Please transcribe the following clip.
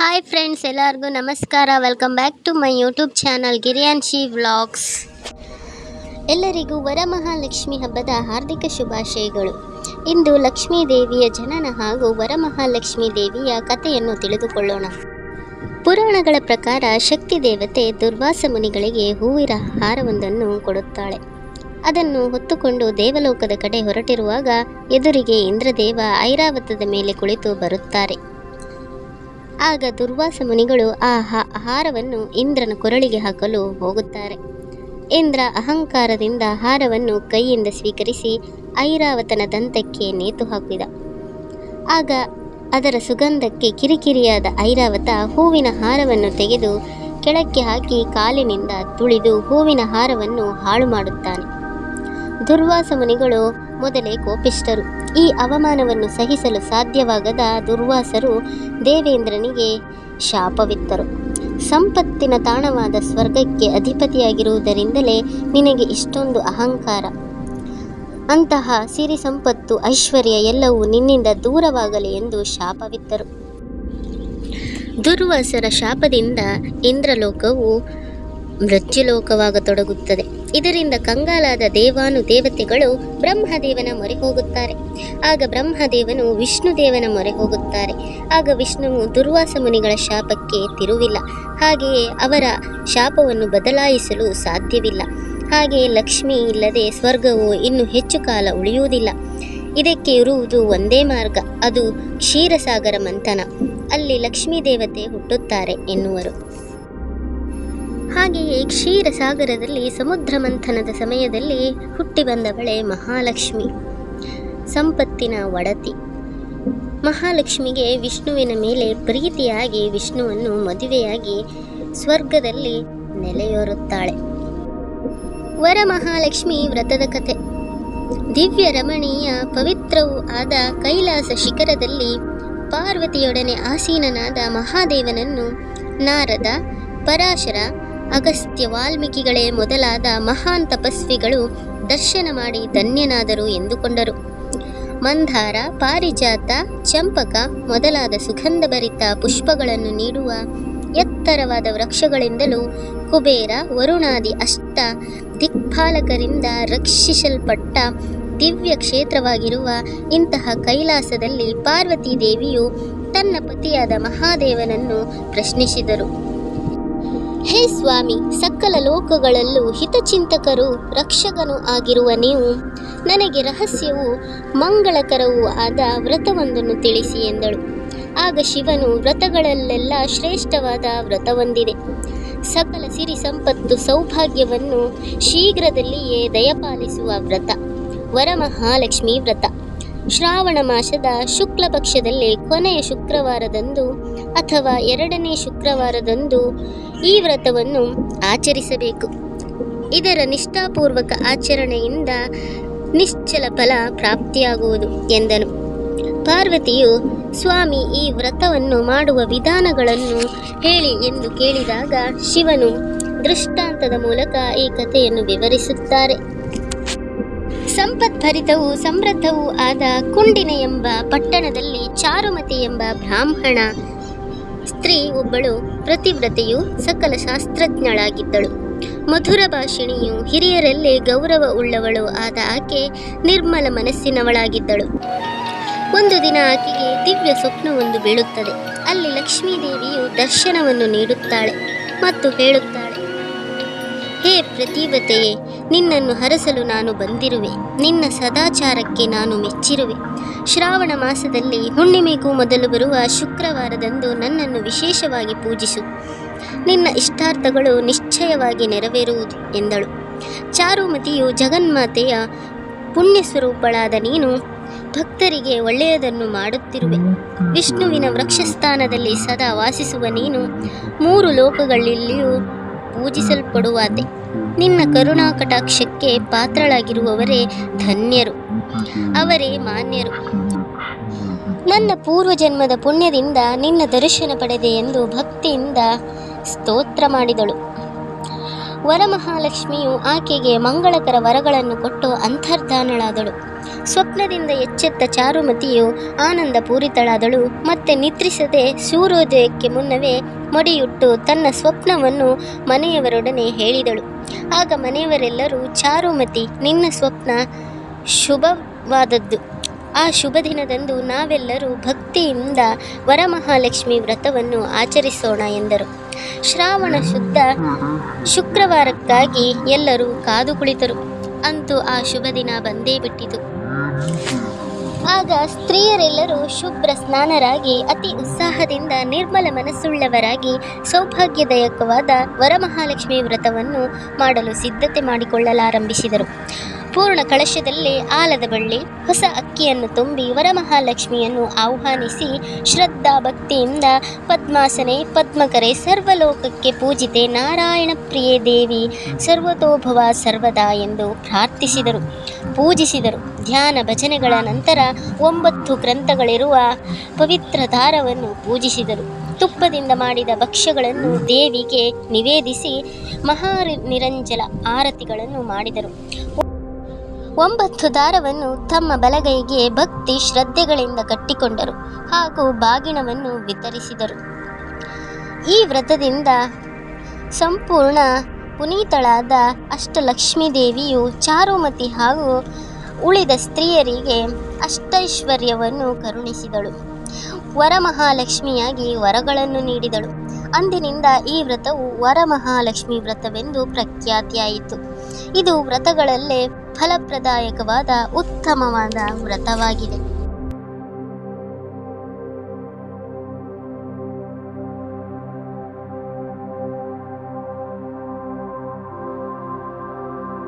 Hi friends ಎಲ್ಲರಿಗೂ ನಮಸ್ಕಾರ. Welcome back to my YouTube channel Giriyanshi vlogs ಎಲ್ಲರಿಗೂ ವರಮಹಾಲಕ್ಷ್ಮಿ ಹಬ್ಬದ ಹಾರ್ದಿಕ ಶುಭಾಶಯಗಳು. ಇಂದು ಲಕ್ಷ್ಮೀ ದೇವಿಯ ಜನನ ಹಾಗೂ ವರಮಹಾಲಕ್ಷ್ಮಿ ದೇವಿಯ ಕಥೆಯನ್ನು ತಿಳಿದುಕೊಳ್ಳೋಣ. ಪುರಾಣಗಳ ಪ್ರಕಾರ ಶಕ್ತಿ ದೇವತೆ ದುರ್ವಾಸ ಮುನಿಗಳಿಗೆ ಹೂವಿನ ಹಾರವೊಂದನ್ನು ಕೊಡುತ್ತಾಳೆ. ಅದನ್ನು ಹೊತ್ತುಕೊಂಡು ದೇವಲೋಕದ ಕಡೆ ಹೊರಟಿರುವಾಗ ಎದುರಿಗೆ ಇಂದ್ರದೇವ ಐರಾವತದ ಮೇಲೆ ಕುಳಿತು ಬರುತ್ತಾರೆ. ಆಗ ದುರ್ವಾಸ ಮುನಿಗಳು ಆ ಹಾರವನ್ನು ಇಂದ್ರನ ಕೊರಳಿಗೆ ಹಾಕಲು ಹೋಗುತ್ತಾರೆ. ಇಂದ್ರ ಅಹಂಕಾರದಿಂದ ಹಾರವನ್ನು ಕೈಯಿಂದ ಸ್ವೀಕರಿಸಿ ಐರಾವತನ ದಂತಕ್ಕೆ ನೇತು ಹಾಕಿದ. ಆಗ ಅದರ ಸುಗಂಧಕ್ಕೆ ಕಿರಿಕಿರಿಯಾದ ಐರಾವತ ಹೂವಿನ ಹಾರವನ್ನು ತೆಗೆದು ಕೆಳಕ್ಕೆ ಹಾಕಿ ಕಾಲಿನಿಂದ ತುಳಿದು ಹೂವಿನ ಹಾರವನ್ನು ಹಾಳು ಮಾಡುತ್ತಾನೆ ದುರ್ವಾಸ ಮುನಿಗಳು ಮೊದಲೇ ಕೋಪಿಷ್ಟರು ಈ ಅವಮಾನವನ್ನು ಸಹಿಸಲು ಸಾಧ್ಯವಾಗದ ದುರ್ವಾಸರು ದೇವೇಂದ್ರನಿಗೆ ಶಾಪವಿತ್ತರು. ಸಂಪತ್ತಿನ ತಾಣವಾದ ಸ್ವರ್ಗಕ್ಕೆ ಅಧಿಪತಿಯಾಗಿರುವುದರಿಂದಲೇ ನಿನಗೆ ಇಷ್ಟೊಂದು ಅಹಂಕಾರ. ಅಂತಹ ಸಿರಿ ಸಂಪತ್ತು, ಐಶ್ವರ್ಯ ಎಲ್ಲವೂ ನಿನ್ನಿಂದ ದೂರವಾಗಲಿ ಎಂದು ಶಾಪವಿತ್ತರು. ದುರ್ವಾಸರ ಶಾಪದಿಂದ ಇಂದ್ರಲೋಕವು ಮೃತ್ಯುಲೋಕವಾಗತೊಡಗುತ್ತದೆ. ಇದರಿಂದ ಕಂಗಾಲಾದ ದೇವಾನು ದೇವತೆಗಳು ಬ್ರಹ್ಮದೇವನ ಮೊರೆ ಹೋಗುತ್ತಾರೆ. ಆಗ ಬ್ರಹ್ಮದೇವನು ವಿಷ್ಣುದೇವನ ಮೊರೆ ಹೋಗುತ್ತಾರೆ. ಆಗ ವಿಷ್ಣುವು ದುರ್ವಾಸ ಮುನಿಗಳ ಶಾಪಕ್ಕೆ ತಿರುವಿಲ್ಲ. ಹಾಗೆಯೇ ಅವರ ಶಾಪವನ್ನು ಬದಲಾಯಿಸಲು ಸಾಧ್ಯವಿಲ್ಲ. ಹಾಗೆ ಲಕ್ಷ್ಮಿ ಇಲ್ಲದೆ ಸ್ವರ್ಗವು ಇನ್ನು ಹೆಚ್ಚು ಕಾಲ ಉಳಿಯುವುದಿಲ್ಲ. ಇದಕ್ಕೆ ಇರುವುದು ಒಂದೇ ಮಾರ್ಗ, ಅದು ಕ್ಷೀರಸಾಗರ ಮಂಥನ. ಅಲ್ಲಿ ಲಕ್ಷ್ಮೀ ದೇವತೆ ಹುಟ್ಟುತ್ತಾರೆ ಎನ್ನುವರು. ಹಾಗೆಯೇ ಕ್ಷೀರಸಾಗರದಲ್ಲಿ ಸಮುದ್ರ ಮಂಥನದ ಸಮಯದಲ್ಲಿ ಹುಟ್ಟಿ ಬಂದವಳೆ ಮಹಾಲಕ್ಷ್ಮಿ. ಸಂಪತ್ತಿನ ಒಡತಿ. ಮಹಾಲಕ್ಷ್ಮಿಗೆ ವಿಷ್ಣುವಿನ ಮೇಲೆ ಪ್ರೀತಿಯಾಗಿ ವಿಷ್ಣುವನ್ನು ಮದುವೆಯಾಗಿ ಸ್ವರ್ಗದಲ್ಲಿ ನೆಲೆಯೋರುತ್ತಾಳೆ. ವರಮಹಾಲಕ್ಷ್ಮಿ ವ್ರತದ ಕಥೆ ದಿವ್ಯ ರಮಣೀಯ ಪವಿತ್ರವೂ ಆದ ಕೈಲಾಸ ಶಿಖರದಲ್ಲಿ ಪಾರ್ವತಿಯೊಡನೆ ಆಸೀನನಾದ ಮಹಾದೇವನನ್ನು ನಾರದ, ಪರಾಶರ ಅಗಸ್ತ್ಯ ವಾಲ್ಮೀಕಿಗಳೇ ಮೊದಲಾದ ಮಹಾನ್ ತಪಸ್ವಿಗಳು ದರ್ಶನ ಮಾಡಿ ಧನ್ಯನಾದರು ಎಂದುಕೊಂಡರು. ಮಂದಾರ ಪಾರಿಜಾತ, ಚಂಪಕ ಮೊದಲಾದ ಸುಗಂಧಭರಿತ ಪುಷ್ಪಗಳನ್ನು ನೀಡುವ ಎತ್ತರವಾದ ವೃಕ್ಷಗಳಿಂದಲೂ ಕುಬೇರ, ವರುಣಾದಿ ಅಷ್ಟ ದಿಕ್ಪಾಲಕರಿಂದ ರಕ್ಷಿಸಲ್ಪಟ್ಟ ದಿವ್ಯ ಕ್ಷೇತ್ರವಾಗಿರುವ ಇಂತಹ ಕೈಲಾಸದಲ್ಲಿ ಪಾರ್ವತೀ ದೇವಿಯು ತನ್ನ ಪತಿಯಾದ ಮಹಾದೇವನನ್ನು ಪ್ರಶ್ನಿಸಿದರು. ಹೇ ಸ್ವಾಮಿ, ಸಕಲ ಲೋಕಗಳಲ್ಲೂ ಹಿತಚಿಂತಕರು ರಕ್ಷಕನು ಆಗಿರುವ ನೀವು. ನನಗೆ ರಹಸ್ಯವು ಮಂಗಳಕರವೂ ಆದ ವ್ರತವೊಂದನ್ನು ತಿಳಿಸಿ ಎಂದಳು. ಆಗ ಶಿವನು ವ್ರತಗಳಲ್ಲೆಲ್ಲ ಶ್ರೇಷ್ಠವಾದ ವ್ರತವೊಂದಿದೆ. ಸಕಲ ಸಿರಿ ಸಂಪತ್ತು ಸೌಭಾಗ್ಯವನ್ನು ಶೀಘ್ರದಲ್ಲಿಯೇ ದಯಪಾಲಿಸುವ ವ್ರತ, ವರಮಹಾಲಕ್ಷ್ಮಿ ವ್ರತ. ಶ್ರಾವಣ ಮಾಸದ ಶುಕ್ಲ ಪಕ್ಷದಲ್ಲಿ ಕೊನೆಯ ಶುಕ್ರವಾರದಂದು ಅಥವಾ ಎರಡನೇ ಶುಕ್ರವಾರದಂದು ಈ ವ್ರತವನ್ನು ಆಚರಿಸಬೇಕು. ಇದರ ನಿಷ್ಠಾಪೂರ್ವಕ ಆಚರಣೆಯಿಂದ ನಿಶ್ಚಲ ಫಲ ಪ್ರಾಪ್ತಿಯಾಗುವುದು, ಎಂದನು. ಪಾರ್ವತಿಯು, ಸ್ವಾಮಿ, ಈ ವ್ರತವನ್ನು ಮಾಡುವ ವಿಧಾನಗಳನ್ನು ಹೇಳಿ ಎಂದು ಕೇಳಿದಾಗ ಶಿವನು ದೃಷ್ಟಾಂತದ ಮೂಲಕ ಈ ಕಥೆಯನ್ನು ವಿವರಿಸುತ್ತಾರೆ. ಸಂಪದ್ಭರಿತವೂ ಸಮೃದ್ಧವೂ ಆದ ಕುಂಡಿನ ಎಂಬ ಪಟ್ಟಣದಲ್ಲಿ ಚಾರುಮತಿ ಎಂಬ ಬ್ರಾಹ್ಮಣ ಸ್ತ್ರೀ ಒಬ್ಬಳು ಪ್ರತಿವ್ರತೆಯು ಸಕಲ ಶಾಸ್ತ್ರಜ್ಞಳಾಗಿದ್ದಳು. ಮಧುರ ಭಾಷಿಣಿಯು ಹಿರಿಯರಲ್ಲೇ ಗೌರವ ಉಳ್ಳವಳು ಆದ ಆಕೆ ನಿರ್ಮಲ ಮನಸ್ಸಿನವಳಾಗಿದ್ದಳು. ಒಂದು ದಿನ ಆಕೆಗೆ ದಿವ್ಯ ಸ್ವಪ್ನವೊಂದು ಬೀಳುತ್ತದೆ. ಅಲ್ಲಿ ಲಕ್ಷ್ಮೀದೇವಿಯು ದರ್ಶನವನ್ನು ನೀಡುತ್ತಾಳೆ ಮತ್ತು ಹೇಳುತ್ತಾಳೆ, ಹೇ ಪ್ರತಿವತೆಯೇ ನಿನ್ನನ್ನು ಹರಸಲು ನಾನು ಬಂದಿರುವೆ. ನಿನ್ನ ಸದಾಚಾರಕ್ಕೆ ನಾನು ಮೆಚ್ಚಿರುವೆ. ಶ್ರಾವಣ ಮಾಸದಲ್ಲಿ ಹುಣ್ಣಿಮೆಗೂ ಮೊದಲು ಬರುವ ಶುಕ್ರವಾರದಂದು ನನ್ನನ್ನು ವಿಶೇಷವಾಗಿ ಪೂಜಿಸು. ನಿನ್ನ ಇಷ್ಟಾರ್ಥಗಳು ನಿಶ್ಚಯವಾಗಿ ನೆರವೇರುವುದು ಎಂದಳು. ಚಾರುಮತಿಯು ಜಗನ್ಮಾತೆಯ ಪುಣ್ಯ ಸ್ವರೂಪಳಾದ ನೀನು ಭಕ್ತರಿಗೆ ಒಳ್ಳೆಯದನ್ನು ಮಾಡುತ್ತಿರುವೆ. ವಿಷ್ಣುವಿನ ವೃಕ್ಷಸ್ಥಾನದಲ್ಲಿ ಸದಾ ವಾಸಿಸುವ ನೀನು ಮೂರು ಲೋಕಗಳಲ್ಲಿಯೂ ಪೂಜಿಸಲ್ಪಡುವಾತೆ. ನಿನ್ನ ಕರುಣಾ ಕಟಾಕ್ಷಕ್ಕೆ ಪಾತ್ರಳಾಗಿರುವವರೇ ಧನ್ಯರು. ಅವರೇ ಮಾನ್ಯರು. ನನ್ನ ಪೂರ್ವಜನ್ಮದ ಪುಣ್ಯದಿಂದ ನಿನ್ನ ದರ್ಶನ ಪಡೆದೆ ಎಂದು ಭಕ್ತಿಯಿಂದ ಸ್ತೋತ್ರ ಮಾಡಿದಳು. ವರಮಹಾಲಕ್ಷ್ಮಿಯು ಆಕೆಗೆ ಮಂಗಳಕರ ವರಗಳನ್ನು ಕೊಟ್ಟು ಅಂತರ್ಧಾನಳಾದಳು. ಸ್ವಪ್ನದಿಂದ ಎಚ್ಚೆತ್ತ ಚಾರುಮತಿಯು ಆನಂದ ಪೂರಿತಳಾದಳು ಮತ್ತೆ ನಿದ್ರಿಸದೆ ಸೂರ್ಯೋದಯಕ್ಕೆ ಮುನ್ನವೇ ಮಡಿಯುಟ್ಟು ತನ್ನ ಸ್ವಪ್ನವನ್ನು ಮನೆಯವರೊಡನೆ ಹೇಳಿದಳು. ಆಗ ಮನೆಯವರೆಲ್ಲರೂ, ಚಾರುಮತಿ, ನಿನ್ನ ಸ್ವಪ್ನ ಶುಭವಾದದ್ದು. ಆ ಶುಭ ದಿನದಂದು ನಾವೆಲ್ಲರೂ ಭಕ್ತಿಯಿಂದ ವರಮಹಾಲಕ್ಷ್ಮಿ ವ್ರತವನ್ನು ಆಚರಿಸೋಣ ಎಂದರು. ಶ್ರಾವಣ ಶುದ್ಧ ಶುಕ್ರವಾರಕ್ಕಾಗಿ ಎಲ್ಲರೂ ಕಾದು ಕುಳಿತರು. ಅಂತೂ ಆ ಶುಭ ದಿನ ಬಂದೇ ಬಿಟ್ಟಿತು. ಆಗ ಸ್ತ್ರೀಯರೆಲ್ಲರೂ ಶುಭ್ರ ಸ್ನಾನರಾಗಿ ಅತಿ ಉತ್ಸಾಹದಿಂದ ನಿರ್ಮಲ ಮನಸ್ಸುಳ್ಳವರಾಗಿ ಸೌಭಾಗ್ಯದಾಯಕವಾದ ವರಮಹಾಲಕ್ಷ್ಮಿ ವ್ರತವನ್ನು ಮಾಡಲು ಸಿದ್ಧತೆ ಮಾಡಿಕೊಳ್ಳಲಾರಂಭಿಸಿದರು. ಪೂರ್ಣ ಕಳಶದಲ್ಲಿ ಆಲದ ಬಳ್ಳಿ, ಹೊಸ ಅಕ್ಕಿಯನ್ನು ತುಂಬಿ ವರಮಹಾಲಕ್ಷ್ಮಿಯನ್ನು ಆಹ್ವಾನಿಸಿ ಶ್ರದ್ಧಾ ಭಕ್ತಿಯಿಂದ ಪದ್ಮಾಸನೆ, ಪದ್ಮಕರೆ ಸರ್ವಲೋಕಕ್ಕೆ ಪೂಜಿತೆ ನಾರಾಯಣ ಪ್ರಿಯೆ ದೇವಿ, ಸರ್ವತೋಭವ ಸರ್ವದಾ ಎಂದು ಪ್ರಾರ್ಥಿಸಿದರು. ಪೂಜಿಸಿದರು. ಧ್ಯಾನ ಭಜನೆಗಳ ನಂತರ ಒಂಬತ್ತು ಗ್ರಂಥಗಳಿರುವ ಪವಿತ್ರ ದಾರವನ್ನು ಪೂಜಿಸಿದರು. ತುಪ್ಪದಿಂದ ಮಾಡಿದ ಭಕ್ಷ್ಯಗಳನ್ನು ದೇವಿಗೆ ನಿವೇದಿಸಿ ಮಹಾ ನಿರಂಜಲ ಆರತಿಗಳನ್ನು ಮಾಡಿದರು. ಒಂಬತ್ತು ದಾರವನ್ನು ತಮ್ಮ ಬಲಗೈಗೆ ಭಕ್ತಿ ಶ್ರದ್ಧೆಗಳಿಂದ ಕಟ್ಟಿಕೊಂಡರು ಹಾಗೂ ಬಾಗಿಣವನ್ನು ವಿತರಿಸಿದರು. ಈ ವ್ರತದಿಂದ ಸಂಪೂರ್ಣ ಪುನೀತಳಾದ ಅಷ್ಟಲಕ್ಷ್ಮೀ ದೇವಿಯು ಚಾರುಮತಿ ಹಾಗೂ ಉಳಿದ ಸ್ತ್ರೀಯರಿಗೆ ಅಷ್ಟೈಶ್ವರ್ಯವನ್ನು ಕರುಣಿಸಿದಳು. ವರಮಹಾಲಕ್ಷ್ಮಿಯಾಗಿ ವರಗಳನ್ನು ನೀಡಿದಳು. ಅಂದಿನಿಂದ ಈ ವ್ರತವು ವರಮಹಾಲಕ್ಷ್ಮಿ ವ್ರತವೆಂದು ಪ್ರಖ್ಯಾತಿಯಾಯಿತು. ಇದು ವ್ರತಗಳಲ್ಲೇ ಫಲಪ್ರದಾಯಕವಾದ ಉತ್ತಮವಾದ ವ್ರತವಾಗಿದೆ